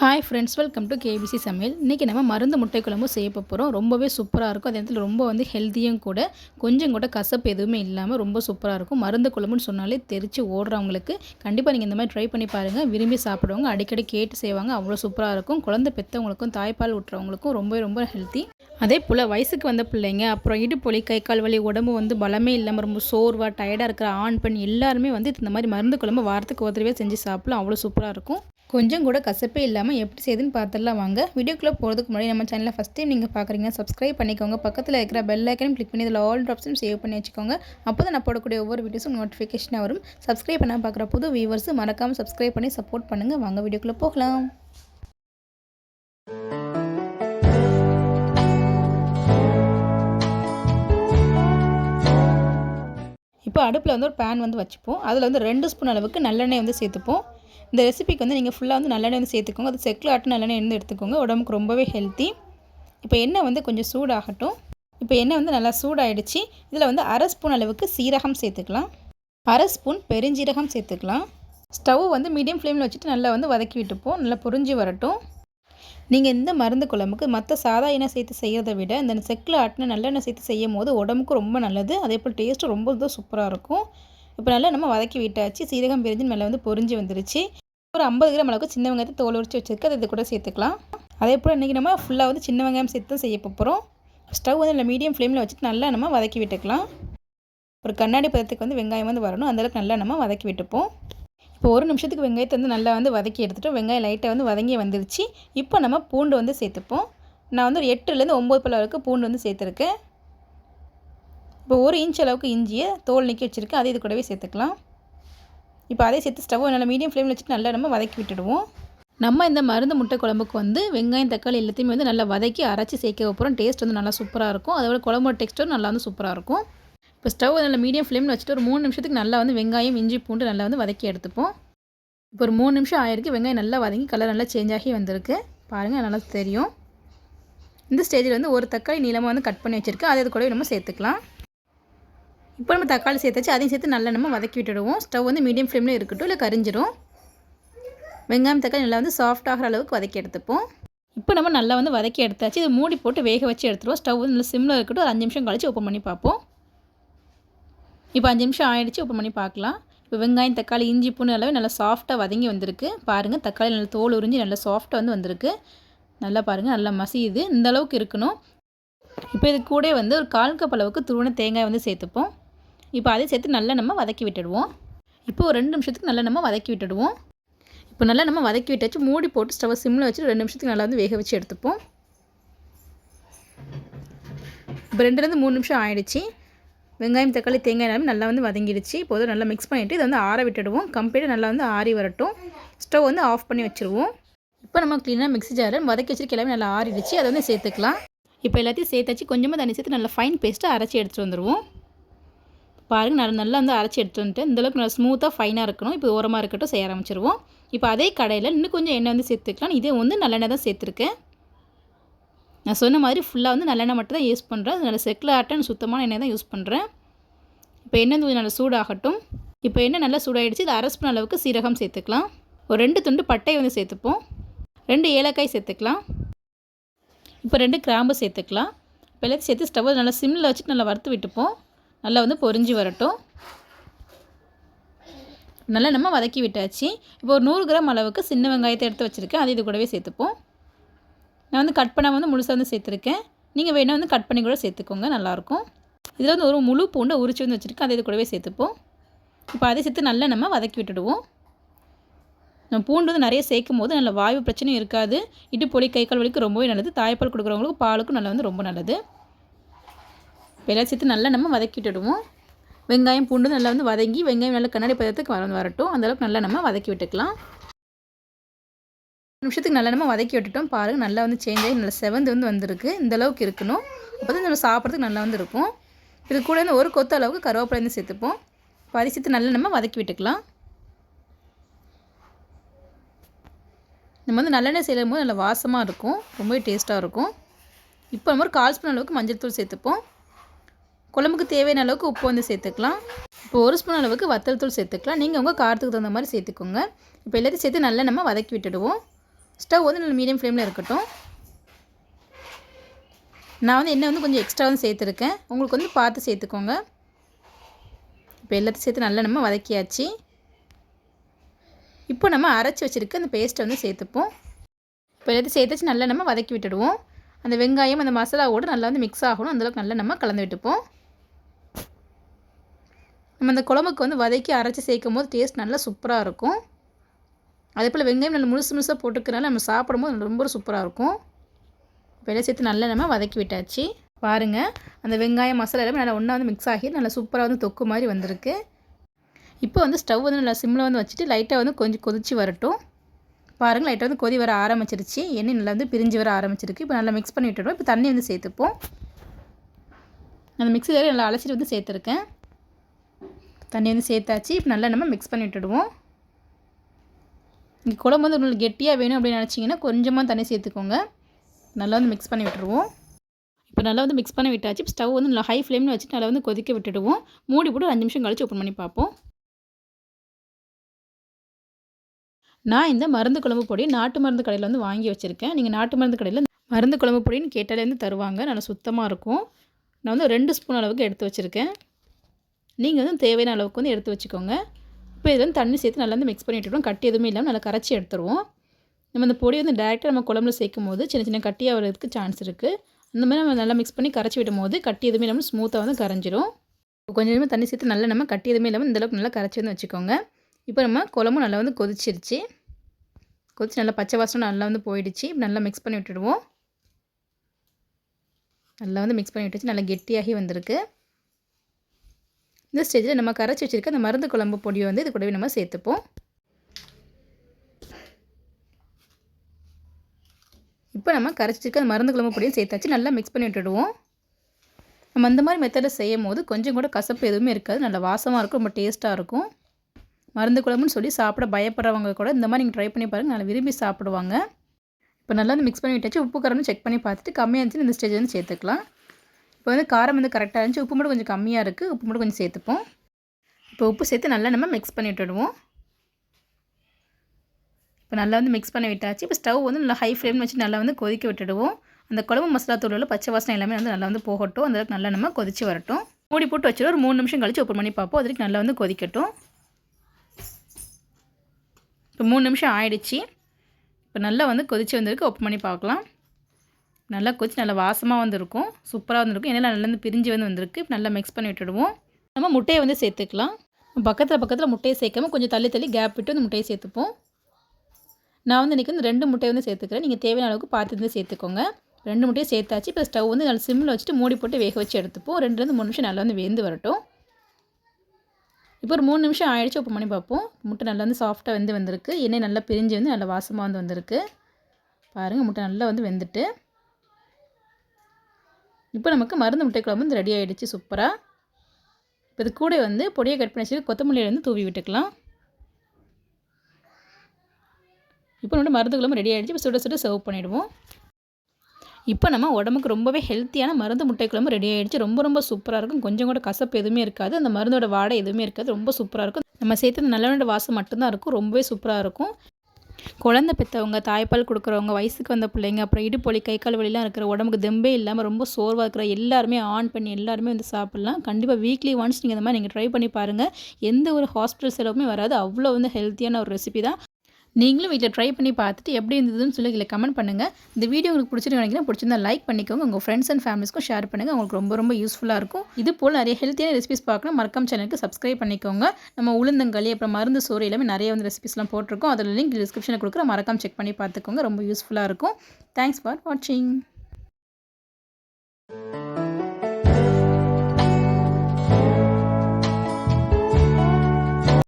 Hi friends welcome to KBC சமையல். இன்றைக்கி நம்ம மருந்து முட்டை குழம்பு செய்ய போகிறோம் ரொம்பவே சூப்பராக இருக்கும். அதே நேரத்தில் ரொம்ப வந்து ஹெல்த்தியும் கூட கொஞ்சம் கூட கசப்பு எதுவுமே இல்லாமல் ரொம்ப சூப்பராக இருக்கும். மருந்து குழம்புன்னு சொன்னாலே தெரித்து ஓடுறவங்களுக்கு கண்டிப்பாக நீங்கள் இந்த மாதிரி ட்ரை பண்ணி பாருங்கள் விரும்பி சாப்பிடுவாங்க அடிக்கடி கேட்டு செய்வாங்க. அவ்வளோ சூப்பராக இருக்கும். குழந்தை பெற்றவங்களுக்கும் தாய்ப்பால் ஊட்டுறவங்களுக்கும் ரொம்பவே ரொம்ப ஹெல்த்தி அதே போல் வயசுக்கு வந்த பிள்ளைங்க அப்புறம் இடுப்பொலி கை கால் வலி உடம்பு வந்து பலமே இல்லாமல் ரொம்ப சோர்வாக டயர்டாக இருக்கிற ஆண் பெண் எல்லாருமே வந்து இந்த மாதிரி மருந்து குழம்பு வாரத்துக்கு ஒரு தடவை செஞ்சு சாப்பிடலாம். அவ்வளோ சூப்பராக இருக்கும். கொஞ்சம் கூட கசப்பே இல்லாமல் எப்படி செய்யுதுன்னு பார்த்துடலாம் வாங்க. வீடியோக்குள்ளே போகிறதுக்கு முன்னாடி நம்ம சேனலில் ஃபஸ்ட் டைம் நீங்கள் பார்க்குறீங்க சப்ஸ்கிரைப் பண்ணிக்கோங்க. பக்கத்தில் இருக்கிற பெல் ஐக்கனையும் கிளிக் பண்ணி இதில் ஆல் ட்ராப்ஸும் சேவ் பண்ணி வச்சுக்கோங்க. அப்போ தான் நான் போடக்கூடிய ஒவ்வொரு வீடியோஸும் நோட்டிஃபிகேஷனாக வரும். சப்ஸ்கிரைப் பண்ணால் பார்க்குற புது வியூவர்ஸ் மறக்காமல் சப்ஸ்கிரைப் பண்ணி சப்போர்ட் பண்ணுங்கள் வாங்க வீடியோக்குள்ளே போகலாம். இப்போ அடுப்பில் வந்து ஒரு பேன் வந்து வச்சுப்போம். அதில் வந்து ரெண்டு ஸ்பூன் அளவுக்கு நல்லெண்ணெய் வந்து சேர்த்துப்போம். இந்த ரெசிபிக்கு வந்து நீங்கள் ஃபுல்லாக வந்து நல்லெண்ணெய் வந்து சேர்த்துக்கோங்க. அது செக்கில் ஆட்டு நல்லெண்ணெய் இருந்து எடுத்துக்கோங்க. உடம்புக்கு ரொம்பவே ஹெல்த்தி இப்போ எண்ணெய் வந்து கொஞ்சம் சூடாகட்டும். இப்போ எண்ணெய் வந்து நல்லா சூடாகிடுச்சு இதில் வந்து அரை ஸ்பூன் அளவுக்கு சீரகம் சேர்த்துக்கலாம். அரை ஸ்பூன் பெருஞ்சீரகம் சேர்த்துக்கலாம். ஸ்டவ் வந்து மீடியம் ஃப்ளேமில் வச்சுட்டு நல்லா வந்து வதக்கி விட்டுப்போம். நல்லா புரிஞ்சு வரட்டும். நீங்கள் இந்த மருந்து குழம்புக்கு மற்ற சாதா எண்ணெய் சேர்த்து செய்கிறத விட இந்த செக்கில் ஆட்டின நல்லெண்ணெய் சேர்த்து செய்யும் போது உடம்புக்கு ரொம்ப நல்லது. அதே போல் டேஸ்ட்டு ரொம்ப சூப்பராக இருக்கும். இப்போ நல்லா நம்ம வதக்கி விட்டாச்சு. சீரகம் பிரிஞ்சு மேலே வந்து பொரிஞ்சு வந்துருச்சு. ஒரு ஐம்பது கிராம் அளவுக்கு சின்ன வெங்காயத்தை தோல் உரிச்சு வச்சுருக்கு. அதை இது கூட சேர்த்துக்கலாம். அதே போல் இன்றைக்கி நம்ம ஃபுல்லாக வந்து சின்ன வெங்காயம் சேர்த்து தான் செய்ய போகிறோம் ஸ்டவ் வந்து நல்லா மீடியம் ஃப்ளேமில் வச்சுட்டு நல்லா நம்ம வதக்கி விட்டுக்கலாம். ஒரு கண்ணாடி பதத்துக்கு வந்து வெங்காயம் வந்து வரணும். அந்தளவுக்கு நல்லா நம்ம வதக்கி விட்டுப்போம். இப்போ ஒரு நிமிஷத்துக்கு வெங்காயத்தை வந்து நல்லா வந்து வதக்கி எடுத்துகிட்டு வெங்காயம் லைட்டாக வந்து வதங்கி வந்துருச்சு. இப்போ நம்ம பூண்டு வந்து சேர்த்துப்போம். நான் வந்து ஒரு எட்டுலேருந்து ஒம்பது பழம் அளவுக்கு பூண்டு வந்து சேர்த்துருக்கேன். இப்போ ஒரு இன்ச் அளவுக்கு இஞ்சியை தோல் நிற்க வச்சுருக்கேன். அதை இது கூடவே சேர்த்துக்கலாம். இப்போ அதே சேர்த்து ஸ்டவ் நல்லா மீடியம் ஃப்ளேமில் வச்சுட்டு நல்லா நம்ம வதக்கி விட்டுடுவோம். நம்ம இந்த மருந்து முட்டை குழம்புக்கு வந்து வெங்காயம் தக்காளி எல்லாத்தையுமே வந்து நல்லா வதக்கி அரைச்சி சேர்க்க போகிறோம் டேஸ்ட் வந்து நல்லா சூப்பராக இருக்கும். அதோட குழம்போட டெக்ஸ்டரும் நல்லா வந்து சூப்பராக இருக்கும். இப்போ ஸ்டவ் நல்லா மீடியம் ஃப்ளேமில் வச்சுட்டு ஒரு மூணு நிமிஷத்துக்கு நல்லா வந்து வெங்காயம் இஞ்சி பூண்டு நல்லா வந்து வதக்கி எடுத்துப்போம். இப்போ ஒரு மூணு நிமிஷம் ஆயிருக்கு. வெங்காயம் நல்லா வதங்கி கலர் நல்லா சேஞ்ச் ஆகி வந்திருக்கு. பாருங்கள் நல்லா தெரியும். இந்த ஸ்டேஜில் வந்து ஒரு தக்காளி நீளமாக வந்து கட் பண்ணி வச்சுருக்கேன். அதை கூட நம்ம சேர்த்துக்கலாம். இப்போ நம்ம தக்காளி சேர்த்தாச்சு அதையும் சேர்த்து நல்லா நம்ம வதக்கி விட்டுடுவோம். ஸ்டவ் வந்து மீடியம் ஃப்ளேமில் இருக்கட்டும் இல்லை கரிஞ்சிடும் வெங்காயம் தக்காளி நல்லா வந்து சாஃப்ட் ஆகிற அளவுக்கு வதக்கி எடுத்துப்போம். இப்போ நம்ம நல்லா வந்து வதக்கி எடுத்தாச்சு. இதை மூடி போட்டு வேக வச்சு எடுத்துருவோம். ஸ்டவ் வந்து நல்லா சிம்மில் இருக்கட்டும் ஒரு அஞ்சு நிமிஷம் கழிச்சு ஓப்பன் பண்ணி பார்ப்போம். இப்போ அஞ்சு நிமிஷம் ஆயிடுச்சு ஓப்பன் பண்ணி பார்க்கலாம். இப்போ வெங்காயம் தக்காளி இஞ்சி பூண்டு நல்லாவே நல்லா சாஃப்ட்டாக வதங்கி வந்திருக்கு. பாருங்கள் தக்காளி நல்லா தோல் உறிஞ்சி நல்லா சாஃப்ட்டாக வந்து வந்திருக்கு. நல்லா பாருங்கள் நல்லா மசியுது. இந்த அளவுக்கு இருக்கணும். இப்போ இது கூட வந்து ஒரு கால் கப் அளவுக்கு துருவன தேங்காய் வந்து சேர்த்துப்போம். இப்போ அதையும் சேர்த்து நல்லா நம்ம வதக்கி விட்டுடுவோம். இப்போ ஒரு ரெண்டு நிமிஷத்துக்கு நல்லா நம்ம வதக்கி விட்டுடுவோம். இப்போ நல்லா நம்ம வதக்கி விட்டாச்சு மூடி போட்டு ஸ்டவ் சிம்மில் வச்சு ரெண்டு நிமிஷத்துக்கு நல்லா வந்து வேக வச்சு எடுத்துப்போம். இப்போ ரெண்டுலேருந்து மூணு நிமிஷம் ஆயிடுச்சு. வெங்காயம் தக்காளி தேங்காய் எல்லாமே நல்லா வந்து வதங்கிடுச்சு. இப்போது நல்லா மிக்ஸ் பண்ணிவிட்டு இதை வந்து ஆற விட்டுடுவோம். கம்ப்ளீட்டாக நல்லா வந்து ஆறி வரட்டும். ஸ்டவ் வந்து ஆஃப் பண்ணி வச்சுருவோம். இப்போ நம்ம க்ளீனாக மிக்ஸி ஜாரை வதக்கி வச்சுருக்க எல்லாமே நல்லா ஆறிடுச்சு. அதை வந்து சேர்த்துக்கலாம். இப்போ எல்லாத்தையும் சேர்த்தாச்சு. கொஞ்சமாக தண்ணி சேர்த்து நல்லா ஃபைன் பேஸ்ட்டாக அரைச்சி எடுத்துகிட்டு வந்துடுவோம் பாருங்கள் நல்லா நல்லா வந்து அரைச்சி எடுத்து வந்துட்டு இந்தளவுக்கு நல்லா ஸ்மூத்தாக ஃபைனாக இருக்கணும். இப்போ ஓரமாக இருக்கட்டும் செய்ய ஆரம்பிச்சிருவோம். இப்போ அதே கடையில் இன்னும் கொஞ்சம் எண்ணெய் வந்து சேர்த்துக்கலாம். இதே வந்து நல்லெண்ணெய் தான் சேர்த்துருக்கேன். நான் சொன்ன மாதிரி ஃபுல்லாக வந்து நல்லெண்ணெய் மட்டும் தான் யூஸ் பண்ணுறேன் அது நல்ல செக்கில் ஆட்டன் சுத்தமான எண்ணெய் தான் யூஸ் பண்ணுறேன் இப்போ எண்ணெய் கொஞ்சம் நல்லா சூடாகட்டும். இப்போ எண்ணெய் நல்லா சூடாகிடுச்சு இது அரை ஸ்பூன் அளவுக்கு சீரகம் சேர்த்துக்கலாம். ஒரு ரெண்டு துண்டு பட்டை வந்து சேர்த்துப்போம். ரெண்டு ஏலக்காய் சேர்த்துக்கலாம். இப்போ ரெண்டு கிராம்பு சேர்த்துக்கலாம். இப்போ எல்லாத்தையும் சேர்த்து ஸ்டவ்வை நல்லா சிம்மில் வச்சுட்டு நல்லா வறுத்து விட்டுப்போம். நல்லா வந்து பொறிஞ்சு வரட்டும். நல்லா நம்ம வதக்கி விட்டாச்சு. இப்போ ஒரு நூறு கிராம் அளவுக்கு சின்ன வெங்காயத்தை எடுத்து வச்சுருக்கேன். அது இது கூடவே சேர்த்துப்போம். நான் வந்து கட் பண்ணாமல் வந்து முழுசாக வந்து சேர்த்துருக்கேன். நீங்கள் வேணால் வந்து கட் பண்ணி கூட சேர்த்துக்கோங்க. நல்லாயிருக்கும். இதில் வந்து ஒரு முழு பூண்டை உரிச்சு வந்து வச்சுருக்கேன். அதை இது கூடவே சேர்த்துப்போம். இப்போ அதை சேர்த்து நல்லா நம்ம வதக்கி விட்டுடுவோம். நம்ம பூண்டு வந்து நிறைய சேர்க்கும் போது நல்ல வாயு பிரச்சனையும் இருக்காது. இடுப்பொலி கை கால் வலிக்கு ரொம்பவே நல்லது. தாய்ப்பால் கொடுக்குறவங்களுக்கு பாலுக்கும் நல்லா வந்து ரொம்ப நல்லது. எல்லாம் சேர்த்து நல்லா நம்ம வதக்கிட்டுடுவோம். வெங்காயம் பூண்டு நல்லா வந்து வதங்கி வெங்காயம் நல்லா கண்ணாடி பதத்துக்கு வர வரட்டும். அந்தளவுக்கு நல்லா நம்ம வதக்கி விட்டுக்கலாம். நிமிஷத்துக்கு நல்லா நம்ம வதக்கி விட்டுட்டோம். பாருங்கள் நல்லா வந்து சேஞ்ச் ஆகி நல்லா செவந்து வந்து வந்திருக்கு. இந்த அளவுக்கு இருக்கணும். அப்போ தான் நம்ம சாப்பிட்றதுக்கு நல்லா வந்து இருக்கும். இது கூட இந்த ஒரு கொத்து அளவுக்கு கருவேப்பிலை வந்து சேர்த்துப்போம். பதி சேர்த்து நல்லா நம்ம வதக்கி விட்டுக்கலாம். நம்ம வந்து நல்லெண்ணெய் செய்யும் போது நல்லா வாசமாக இருக்கும். ரொம்பவே டேஸ்ட்டாக இருக்கும். இப்போ நம்ம ஒரு கால் ஸ்பூன் அளவுக்கு மஞ்சள் தூள் சேர்த்துப்போம். குழம்புக்கு தேவையான அளவுக்கு உப்பு வந்து சேர்த்துக்கலாம். இப்போ ஒரு ஸ்பூன் அளவுக்கு வத்தல் தூள் சேர்த்துக்கலாம். நீங்கள் உங்கள் காரத்துக்கு தகுந்த மாதிரி சேர்த்துக்கோங்க. இப்போ எல்லாத்தையும் சேர்த்து நல்லா நம்ம வதக்கி விட்டுடுவோம். ஸ்டவ் வந்து நல்ல மீடியம் ஃப்ளேமில் இருக்கட்டும். நான் வந்து எண்ணெய் வந்து கொஞ்சம் எக்ஸ்ட்ரா வந்து சேர்த்துருக்கேன். உங்களுக்கு வந்து பார்த்து சேர்த்துக்கோங்க. இப்போ எல்லாத்தையும் சேர்த்து நல்லா நம்ம வதக்கியாச்சு. இப்போ நம்ம அரைச்சி வச்சுருக்க அந்த பேஸ்ட்டை வந்து சேர்த்துப்போம். இப்போ எல்லாத்தையும் சேர்த்துச்சு நல்லா நம்ம வதக்கி விட்டுடுவோம். அந்த வெங்காயம் அந்த மசாலாவோடு நல்லா வந்து மிக்ஸ் ஆகணும். அந்தளவுக்கு நல்லா நம்ம கலந்து விட்டுப்போம். நம்ம அந்த குழம்புக்கு வந்து வதக்கி அரைச்சி சேர்க்கும் போது டேஸ்ட் நல்லா சூப்பராக இருக்கும். அதே போல் வெங்காயம் நல்லா முழுசு முழுசாக போட்டுக்கிறனால நம்ம சாப்பிடும்போது ரொம்ப சூப்பராக இருக்கும். வெள்ளை சேர்த்து நல்லா நம்ம வதக்கி விட்டாச்சு. பாருங்கள் அந்த வெங்காயம் மசாலா எல்லாமே நல்லா ஒன்றா வந்து மிக்ஸ் ஆகி நல்லா சூப்பராக வந்து தொக்கு மாதிரி வந்திருக்கு. இப்போ வந்து ஸ்டவ் வந்து நல்லா சிம்மில் வந்து வச்சுட்டு லைட்டாக வந்து கொஞ்சம் கொதித்து வரட்டும். பாருங்கள் லைட்டாக வந்து கொதி வர ஆரம்பிச்சிருச்சு. எண்ணெய் நல்லா வந்து பிரிஞ்சு வர ஆரம்பிச்சிருக்கு. இப்போ நல்லா மிக்ஸ் பண்ணி விட்டுடுவோம் இப்போ தண்ணி வந்து சேர்த்துப்போம். அந்த மிக்ஸி வேறு நல்லா அலசிட்டு வந்து சேர்த்துருக்கேன். தண்ணி வந்து சேர்த்தாச்சு. இப்போ நல்லா நம்ம மிக்ஸ் பண்ணி விட்டுடுவோம். இங்கே குழம்பு வந்து உங்களுக்கு கெட்டியாக வேணும் அப்படின்னு நினச்சிங்கன்னா கொஞ்சமாக தண்ணி சேர்த்துக்கோங்க. நல்லா வந்து மிக்ஸ் பண்ணி விட்டுருவோம். இப்போ நல்லா வந்து மிக்ஸ் பண்ணி விட்டாச்சு. இப்போ ஸ்டவ் வந்து நல்லா ஹை ஃப்ளேமில் வச்சுட்டு நல்லா வந்து கொதிக்க விட்டுடுவோம். மூடி போட்டு அஞ்சு நிமிஷம் கழிச்சு ஓப்பன் பண்ணி பார்ப்போம். நான் இந்த மருந்து குழம்பு பொடி நாட்டு மருந்து கடையில் வந்து வாங்கி வச்சுருக்கேன். நீங்கள் நாட்டு மருந்து கடையில் மருந்து குழம்பு பொடின்னு கேட்டாலே வந்து தருவாங்க. நல்லா சுத்தமாக இருக்கும். நான் வந்து ரெண்டு ஸ்பூன் அளவுக்கு எடுத்து வச்சுருக்கேன். நீங்கள் வந்து தேவையான அளவுக்கு வந்து எடுத்து வச்சுக்கோங்க. இப்போ இதில் வந்து தண்ணி சேர்த்து நல்லா வந்து மிக்ஸ் பண்ணி விட்டுருவோம் கட்டி எதுவுமே இல்லாமல் நல்லா கரைச்சி எடுத்துருவோம். நம்ம அந்த பொடி வந்து டேரெக்டாக நம்ம குழம்புல சேர்க்கும் போது சின்ன சின்ன கட்டியாக வரதுக்கு சான்ஸ் இருக்குது அந்த மாதிரி நம்ம நல்லா மிக்ஸ் பண்ணி கரைச்சி விடும் போது கட்டி எதுவுமே இல்லாமல் ஸ்மூத்தாக வந்து கரைஞ்சிரும். கொஞ்சம் கொஞ்சமாக தண்ணி சேர்த்து நல்லா நம்ம கட்டி எதுவுமே இல்லாமல் இந்தளவுக்கு நல்லா கரைச்சி வந்து வச்சுக்கோங்க. இப்போ நம்ம குழம்பும் நல்லா வந்து கொதிச்சிருச்சு. கொதிச்சு நல்லா பச்சை வாசனம் நல்லா வந்து போயிடுச்சு. நல்லா மிக்ஸ் பண்ணி விட்டுடுவோம். நல்லா வந்து மிக்ஸ் பண்ணி விட்டுச்சு. நல்லா கெட்டியாகி வந்திருக்கு. இந்த ஸ்டேஜில் நம்ம கரைச்சி வச்சுருக்க அந்த மருந்து குழம்பு பொடியை வந்து இது கூடவே நம்ம சேர்த்துப்போம். இப்போ நம்ம கரைச்சிருக்க அந்த மருந்து குழம்பு பொடியும் சேர்த்தாச்சு நல்லா மிக்ஸ் பண்ணி விட்டுடுவோம். நம்ம அந்த மாதிரி மெத்தடில் செய்யும் போது கொஞ்சம் கூட கசப்பு எதுவுமே இருக்காது நல்லா வாசமாக இருக்கும் ரொம்ப டேஸ்ட்டாக இருக்கும். மருந்து குழம்புன்னு சொல்லி சாப்பிட பயப்படுறவங்க கூட இந்த மாதிரி நீங்கள் ட்ரை பண்ணி பாருங்கள் நல்லா விரும்பி சாப்பிடுவாங்க. இப்போ நல்லா வந்து மிக்ஸ் பண்ணி விட்டாச்சு உப்பு காரம்னு செக் பண்ணி பார்த்துட்டு கம்மியாக இருந்துச்சு இந்த ஸ்டேஜ் வந்து சேர்த்துக்கலாம். இப்போ வந்து காரம் வந்து கரெக்டாக இருந்துச்சு. உப்பு மட்டும் கொஞ்சம் கம்மியாக இருக்குது உப்பு மட்டும் கொஞ்சம் சேர்த்துப்போம். இப்போ உப்பு சேர்த்து நல்லா நம்ம மிக்ஸ் பண்ணி விட்டுடுவோம் இப்போ நல்லா வந்து மிக்ஸ் பண்ணி விட்டாச்சு. இப்போ ஸ்டவ் வந்து நல்லா ஹை ஃப்ளேம் வச்சு நல்லா வந்து கொதிக்க விட்டுடுவோம். அந்த குழம்பு மசாலா தூளில் பச்சை வாசனை எல்லாமே வந்து நல்லா வந்து போகட்டும். அந்த நல்லா நம்ம கொதித்து வரட்டும். மூடி போட்டு வச்சுட்டு ஒரு மூணு நிமிஷம் கழிச்சு ஓப்பன் பண்ணி பார்ப்போம். அதுக்கு நல்லா வந்து கொதிக்கட்டும். இப்போ மூணு நிமிஷம் ஆயிடுச்சு. இப்போ நல்லா வந்து கொதித்து வந்திருக்கு. ஓப்பன் பண்ணி பார்க்கலாம். நல்லா கொச்சி நல்லா வாசமாக வந்துருக்கும். சூப்பராக வந்துருக்கும். ஏன்னா நல்லா பிரிஞ்சு வந்து வந்திருக்கு. நல்லா மிக்ஸ் பண்ணி விட்டுடுவோம். நம்ம முட்டையை வந்து சேர்த்துக்கலாம். பக்கத்தில் பக்கத்தில் முட்டையை சேர்க்காம கொஞ்சம் தள்ளி தள்ளி கேப் விட்டு வந்து முட்டையை சேர்த்துப்போம். நான் வந்து இன்றைக்கி வந்து ரெண்டு முட்டையை வந்து சேர்த்துக்கிறேன். நீங்கள் தேவையான அளவுக்கு பார்த்து வந்து சேர்த்துக்கோங்க. ரெண்டு முட்டையை சேர்த்தாச்சு. இப்போ ஸ்டவ் வந்து நல்லா சிம்மில் வச்சுட்டு மூடி போட்டு வேக வச்சு எடுத்துப்போம். ரெண்டுலேருந்து மூணு நிமிஷம் நல்லா வந்து வெந்து வரட்டும். இப்போ ஒரு மூணு நிமிஷம் ஆயிடுச்சு. ஓப்பன் பண்ணி பார்ப்போம். முட்டை நல்லா வந்து சாஃப்டாக வந்து வந்திருக்கு. எண்ணெய் நல்லா பிரிஞ்சு வந்து நல்லா வாசமாக வந்து வந்திருக்கு. பாருங்கள் முட்டை நல்லா வந்து வெந்துட்டு. இப்போ நமக்கு மருந்து முட்டை குழம்பு வந்து ரெடி ஆகிடுச்சு சூப்பராக இப்போ இது கூட வந்து பொடியை கட் பண்ணி வச்சுட்டு கொத்தமல்லியிலேருந்து தூவி விட்டுக்கலாம். இப்போ நம்ம மருந்து குழம்பு ரெடி ஆகிடுச்சு இப்போ சுட சுட சர்வ் பண்ணிவிடுவோம் இப்போ நம்ம உடம்புக்கு ரொம்பவே ஹெல்த்தியான மருந்து முட்டை குழம்பு ரெடி ஆகிடுச்சு ரொம்ப ரொம்ப சூப்பராக இருக்கும். கொஞ்சம் கூட கசப்பு எதுவுமே இருக்காது அந்த மருந்தோட வாடை எதுவுமே இருக்காது ரொம்ப சூப்பராக இருக்கும். நம்ம சேர்த்து நல்லெண்ணோட வாசம் மட்டும்தான் இருக்கும் ரொம்பவே சூப்பராக இருக்கும். குழந்தை பெற்றவங்க தாய்ப்பால் கொடுக்குறவங்க வயசுக்கு வந்த பிள்ளைங்க அப்புறம் இடுப்பொலி கை கால் வலிலாம் இருக்கிற உடம்புக்கு தெம்பே இல்லாமல் ரொம்ப சோர்வாக இருக்கிற எல்லாருமே ஆன் பண்ணி எல்லாருமே வந்து சாப்பிட்லாம். கண்டிப்பாக வீக்லி ஒன்ஸ் நீங்கள் இந்த மாதிரி நீங்கள் ட்ரை பண்ணி பாருங்கள் எந்த ஒரு ஹாஸ்பிட்டல் செலவுமே வராது. அவ்வளோ வந்து ஹெல்த்தியான ஒரு ரெசிபி தான். நீங்களும் வீட்டில் ட்ரை பண்ணி பார்த்துட்டு எப்படி இருந்ததுன்னு சொல்லி இதில் கமெண்ட் பண்ணுங்கள் இந்த வீடியோ உங்களுக்கு பிடிச்சிருக்கீங்கன்னா பிடிச்சிருந்தா லைக் பண்ணிக்கோங்க. உங்கள் ஃப்ரெண்ட்ஸ் அண்ட் ஃபேமிலிஸ்க்கும் ஷேர் பண்ணுங்கள் உங்களுக்கு ரொம்ப ரொம்ப யூஸ்ஃபுல்லாக இருக்கும். இது போல் நிறைய ஹெல்த்தியான ரெசிபிஸ் பார்க்கணும். மறக்காம சேனலுக்கு சப்ஸ்கிரைப் பண்ணிக்கோங்க. நம்ம உளுந்தங்களி அப்புறம் மருந்து சோறு எல்லாமே நிறைய வந்து ரெசிபிஸ்லாம் போட்டிருக்கோம். அதில் லிங்க் டிஸ்கிரிப்ஷனில் கொடுக்குற மறக்காம செக் பண்ணி பார்த்துக்கோங்க. ரொம்ப யூஸ்ஃபுல்லாக இருக்கும். தேங்க்ஸ் ஃபார் வாட்சிங்